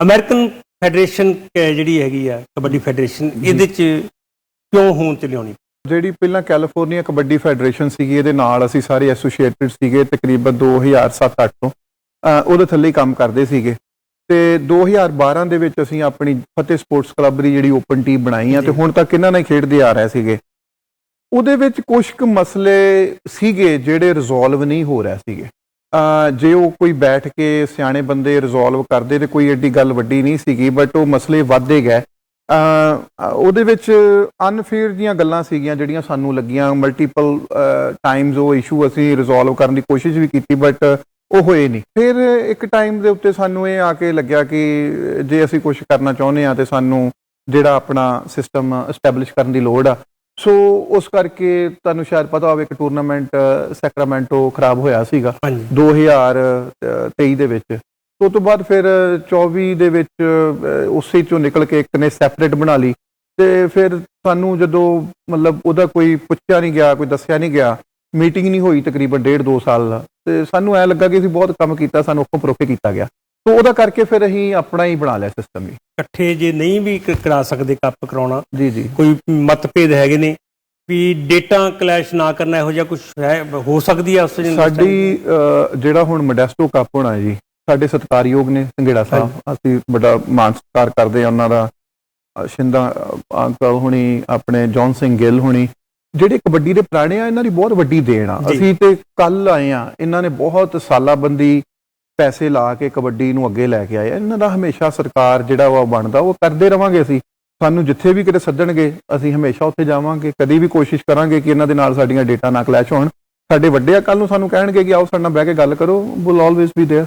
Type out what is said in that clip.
American federation ਜਿਹੜੀ ਹੈਗੀ ਆ ਕਬੱਡੀ ਫੈਡਰੇਸ਼ਨ ਇਹਦੇ ਚ ਕਿਉਂ ਹੋਂਦ ਚ ਲਿਆਉਣੀ? ਜਿਹੜੀ ਪਹਿਲਾਂ ਕੈਲੀਫੋਰਨੀਆ ਕਬੱਡੀ ਫੈਡਰੇਸ਼ਨ ਸੀਗੀ ਇਹਦੇ ਨਾਲ ਅਸੀਂ ਸਾਰੇ ਐਸੋਸੀਏਟਡ ਸੀਗੇ ਤਕਰੀਬਨ 2007-8 ਤੋਂ। ਉਹਦੇ ਥੱਲੇ ਕੰਮ ਕਰਦੇ ਸੀਗੇ। ਤੇ 2012 ਦੇ ਵਿੱਚ ਅਸੀਂ ਆਪਣੀ ਫਤਿਹ ਸਪੋਰਟਸ ਕਲੱਬ ਦੀ ਜਿਹੜੀ ਓਪਨ ਟੀਮ ਬਣਾਈ ਆ ਤੇ। ਹੁਣ ਤੱਕ ਇਹਨਾਂ ਨਾਲ ਹੀ ਖੇਡਦੇ ਆ ਰਹੇ ਸੀਗੇ। ਉਹਦੇ ਵਿੱਚ ਕੁਝ ਕੁ ਮਸਲੇ ਸੀਗੇ ਜਿਹੜੇ ਰਿਜ਼ੋਲਵ ਨਹੀਂ ਹੋ ਰਹੇ ਸੀਗੇ। ਜੇ ਉਹ ਕੋਈ ਬੈਠ ਕੇ ਸਿਆਣੇ ਬੰਦੇ ਰਿਜ਼ੋਲਵ ਕਰਦੇ ਤੇ ਕੋਈ ਐਡੀ ਗੱਲ ਵੱਡੀ ਨਹੀਂ ਸੀਗੀ ਬਟ ਉਹ ਮਸਲੇ ਵੱਧਦੇ ਗਏ। ਉਹਦੇ ਵਿੱਚ ਅਨਫੇਅਰ ਦੀਆਂ ਗੱਲਾਂ ਸੀਗੀਆਂ ਜਿਹੜੀਆਂ ਸਾਨੂੰ ਲੱਗੀਆਂ। ਮਲਟੀਪਲ ਟਾਈਮਸ ਉਹ ਇਸ਼ੂ ਅਸੀਂ ਰਿਜ਼ੋਲਵ ਕਰਨ ਦੀ ਕੋਸ਼ਿਸ਼ ਵੀ ਕੀਤੀ ਬਟ ਉਹ ਹੋਏ ਨਹੀਂ। ਫਿਰ ਇੱਕ ਟਾਈਮ ਦੇ ਉੱਤੇ ਸਾਨੂੰ ਇਹ ਆ ਕੇ ਲੱਗਿਆ ਕਿ ਜੇ ਅਸੀਂ ਕੁਝ ਕਰਨਾ ਚਾਹੁੰਦੇ ਆ ਤੇ ਸਾਨੂੰ ਜਿਹੜਾ ਆਪਣਾ ਸਿਸਟਮ ਐਸਟੈਬਲਿਸ਼ ਕਰਨ ਦੀ ਲੋੜ ਆ ਸੋ ਉਸ ਕਰਕੇ ਤੁਹਾਨੂੰ ਸ਼ਾਇਦ ਪਤਾ ਹੋਵੇ ਕਿ ਟੂਰਨਾਮੈਂਟ ਸੈਕਰਾਮੈਂਟੋ ਖਰਾਬ ਹੋਇਆ ਸੀਗਾ ਹਾਂਜੀ। 2023 ਦੇ ਵਿੱਚ। ਤੇ ਉਸ ਤੋਂ ਬਾਅਦ ਫਿਰ 24 ਦੇ ਵਿੱਚ ਉਸੇ ਚੋਂ ਨਿਕਲ ਕੇ ਇੱਕ ਨੇ ਸੈਪਰੇਟ ਬਣਾ ਲਈ ਤੇ ਫਿਰ ਸਾਨੂੰ ਜਦੋਂ ਮਤਲਬ ਉਹਦਾ ਕੋਈ ਪੁੱਛਿਆ ਨਹੀਂ ਗਿਆ ਕੋਈ ਦੱਸਿਆ ਨਹੀਂ ਗਿਆ ਮੀਟਿੰਗ ਨਹੀਂ ਹੋਈ ਤਕਰੀਬਨ ਡੇਢ ਦੋ ਸਾਲ ਦਾ ਤੇ ਸਾਨੂੰ ਐ ਲੱਗਾ ਕਿ ਅਸੀਂ ਬਹੁਤ ਕੰਮ ਕੀਤਾ ਸਾਨੂੰ ਅੱਖੋਂ ਪਰੋਖੇ ਕੀਤਾ ਗਿਆ। ਸੋ ਉਹਦਾ ਕਰਕੇ ਫਿਰ ਅਸੀਂ ਆਪਣਾ ਹੀ ਬਣਾ ਲਿਆ ਸਿਸਟਮ ਹੀ ਇਕੱਠੇ ਜੇ ਨਹੀਂ ਵੀ ਕ- ਕਰਾ ਸਕਦੇ ਕੱਪ ਕਰਾਉਣਾ ਜੀ ਜੀ। ਕੋਈ ਮਤਭੇਦ ਹੈਗੇ ਨੇ ਵੀ ਡੇਟਾ ਕਲੈਸ਼ ਨਾ ਕਰਨਾ ਇਹੋ ਜਿਹਾ ਕੁਝ ਹੈ ਹੋ ਸਕਦੀ ਹੈ ਉਸ ਚ ਸਾਡੀ ਅਹ, ਜਿਹੜਾ ਹੁਣ ਮੋਡੈਸਟੋ ਕੱਪ ਹੋਣਾ ਹੈ ਜੀ ਸਾਡੇ ਸਤਿਕਾਰਯੋਗ ਨੇ ਸੰਘੇੜਾ ਸਾਹਿਬ। ਅਸੀਂ ਬੜਾ ਮਾਣ ਸਤਿਕਾਰ ਕਰਦੇ ਆ ਉਹਨਾਂ ਦਾ। ਅਹ, ਸ਼ਿੰਦਾ ਅਹ, ਅੰਕਲ ਹੁਣੀ ਆਪਣੇ ਜੌਨ ਸਿੰਘ ਗਿੱਲ ਹੁਣੀ ਜਿਹੜੇ ਕਬੱਡੀ ਦੇ ਪੁਰਾਣੇ ਆ ਇਹਨਾਂ ਦੀ ਬਹੁਤ ਵੱਡੀ ਦੇਣ ਆ। ਜੀ। ਅਸੀਂ ਤੇ ਕੱਲ ਆਏ ਆ ਇਹਨਾਂ ਨੇ ਬਹੁਤ ਸਾਲਾਬੰਦੀ ਪੈਸੇ ਲਾ ਕੇ ਕਬੱਡੀ ਨੂੰ ਅੱਗੇ ਲੈ ਕੇ ਆਏ ਆ। ਇਹਨਾਂ ਦਾ ਹਮੇਸ਼ਾ ਸਰਕਾਰ ਜਿਹੜਾ ਵਾ ਉਹ ਬਣਦਾ ਉਹ ਕਰਦੇ ਰਵਾਂਗੇ ਅਸੀਂ ਸਾਨੂੰ ਜਿੱਥੇ ਵੀ ਕਿਤੇ ਸੱਦਣਗੇ ਅਸੀਂ ਹਮੇਸ਼ਾ ਉੱਥੇ ਜਾਵਾਂਗੇ ਕਦੀ ਵੀ ਕੋਸ਼ਿਸ਼ ਕਰਾਂਗੇ ਕਿ ਇਹਨਾਂ ਦੇ ਨਾਲ ਸਾਡੀਆਂ ਡੇਟਾ ਨਾ ਕਲੈਸ਼ ਹੋਣ ਸਾਡੇ ਵੱਡੇ ਆ ਕੱਲ ਨੂੰ ਸਾਨੂੰ ਕਹਿਣਗੇ ਕਿ ਆਓ ਸਾਡੇ ਨਾਲ ਬਹਿ ਕੇ ਗੱਲ ਕਰੋ ਵਿਲ ਆਲਵੇਸ ਬੀ देयर